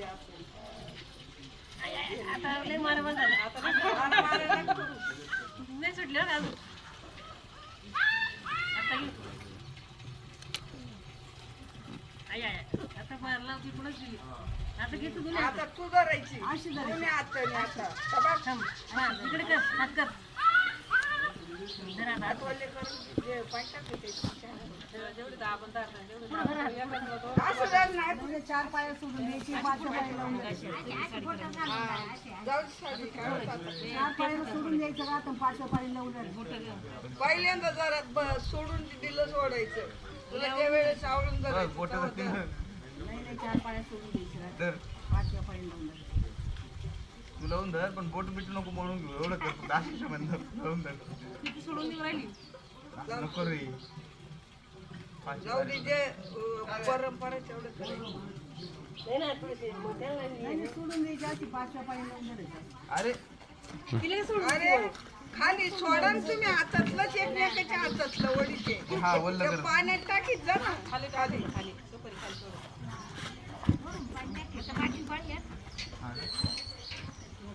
I, I, आता लय मारामार झालं. नाही सुटले ना अजून. आता घे. आय, आता मारला होती पुढंच दिली आता घे तू दोन्ही आता तू धरायची. अशी धरायची. आता थांब. हा, इकडे कर हात कर. करून जे पाठवते असं जर नाही चार पाय सोडून द्यायची पाच पाय लावून द्यायची. चार सोडून द्यायचं पाच पाय लावून. पहिल्यांदा जरा ब- सोडून दिलं सोडायचं तुला ज्या वेळेस आवडून धर. नाही नाही चार पाय सोडून द्यायचं राहतं तर पाच पाय लावून द्यायचं तू लावून धर पण बोट बिट नको म्हणून घेऊ एवढं कर फक्त अशी संबंध लावून धर नको रे जाऊ दे जे परंपरा तेवढं सोडून द्यायची अशी अरे तिला सोडून अरे खाली सोडा तुम्ही हातातलंच एकमेकाच्या हातातलं वडीचे. हा पाण्यात टाकीत जा ना खाली खाली. खाली.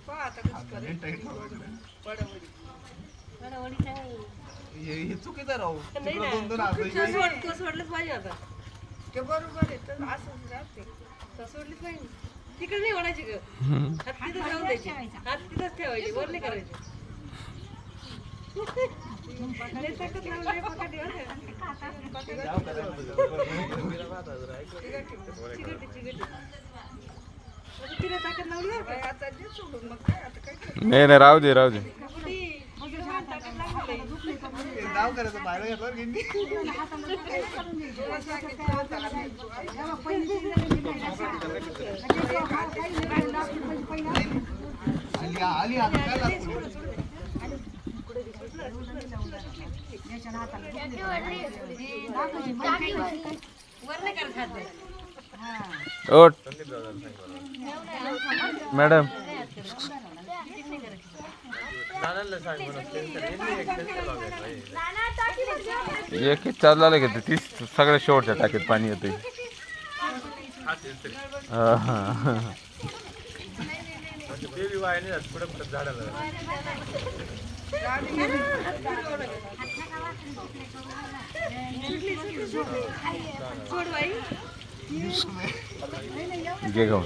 पहा आता कसं आता करेल. लई हे हे चुकीचं राहू नाही तिकडं ना. दोन दोन हात तो हे- सोड तो सोडलंच पाहिजे आता ते बरोबर आहे तर असंच राहते तो सोडलीच पाहिजे तिकडे नाही ओढायची ग हात तिथं जाऊन द्यायची हात तिथंच ठेवायची वर नाही करायची लय ताकद लावून लय पकड आहे बरं का. जाऊ करायचं. चिकटी चिकटी आता तिला ताकद लावली बरं का. काय आता जे सोडून मग काय आता काय करायचं? नाही नाही राहू दे राहू दे कुठे? तिला करायचं बाहेर घेतलं गिंडी. आली आता काय मॅडम एक एक चालू झालं का तीस सगळ्या शेवटच्या टाकीत पाणी येते घे गाऊन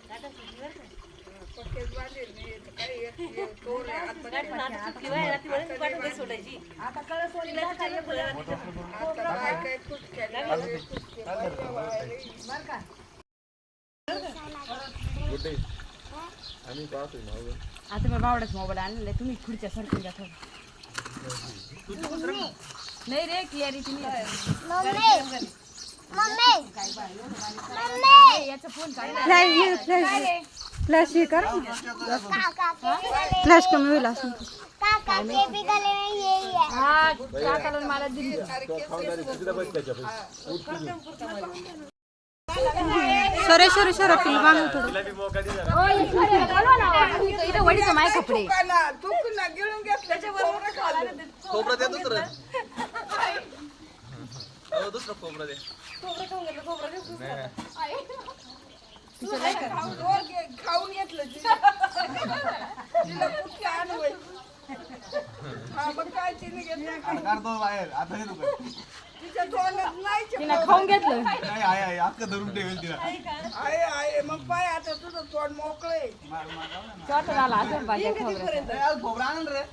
सोडायची. आता मी बावडाच मोबाईल आणलेला आहे. तुम्ही खुर्च्या सरकून थोडं. नाही रे क्लिअरिटी नाही फ्लॅश हे कर. फ्लॅश कमी होईल असं. हा काकाला मला दिली सरे सरे सरे पिल बांग थोडं इथं वडीचं माय कपडे दुकाना गिळून घेतलं खोबरं खाऊन घेतलं, खोबरं घेऊन खाऊन वर घे- खाऊन घेतलं तिला तिला कुठे आणवय हा मग काय तिने घेतलं? आता काढतो बाहेर. आता हे दुकान तिच्या तोंडात नाही तिनं खाऊन घेतलं. नाही आहे आहे अख्खं धरून ठेवेल तिला. आहे आहे मग पाय आता तुझं तोंड मोकळे मार ना. झाला असं भाज्या खोबऱ्या नाही, आज खोबरं आणलं रे.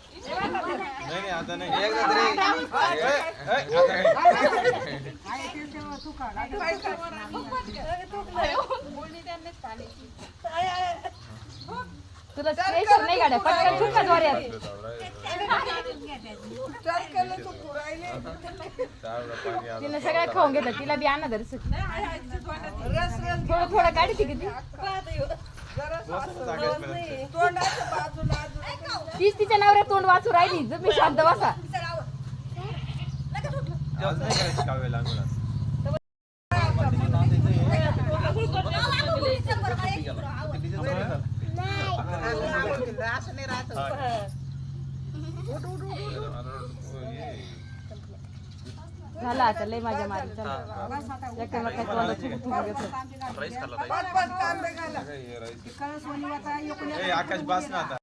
तुला प्रेशर नाही गाड्या पटकन सुटका द्वारे. तिने सगळं खाऊन घेतलं तिला बी आणा रस थोडं थोडं काढी ती किती जरा तोंडाच्या बाजूला अजून तीच तिच्या नवऱ्या तोंड वाचू राहिली. जर मी शांत बसा. जास्त नाही आंघोळ. झाला आता लय माझ्या मारी चला. ए, आकाश बास ना आता.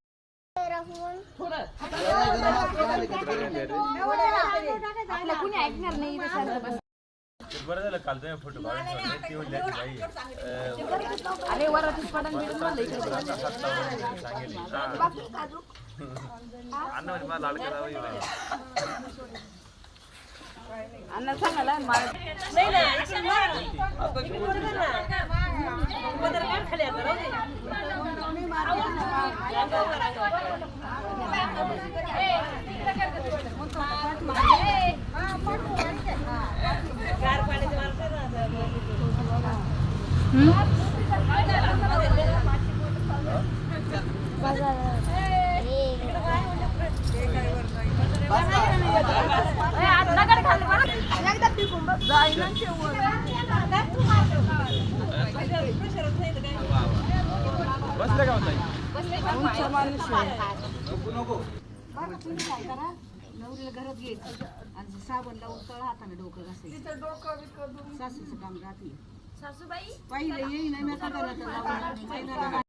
आपलं कुणी ऐकणार नाही इथं शांत बस. बरं झालं काल तुम्ही फोटो काढून ठेवले. ती म्हणली आधी बाई, अं, अरे वरातच पडन बिडन मला इकडे हात लावून सांगेल. हा. अण्णा म्हणे, मला लाड करावं ही बाई. अण्णा सांगायला मला नाही ना इकडून मार. इकडून मार ना. पदर काढ खाली आता, राहू दे. गार पाण्याचं मारतात ना असं. ए, आत दगड खाली बरं. एकदा पिकून बघ. जाईना बसले का नवरीला घरात घ्यायचं आणि साबण लावून तळ हाताने डोकं घासायचं डोकं सासूचं काम राहते सासूबाई? पाहिलं येईन मी महिन्याला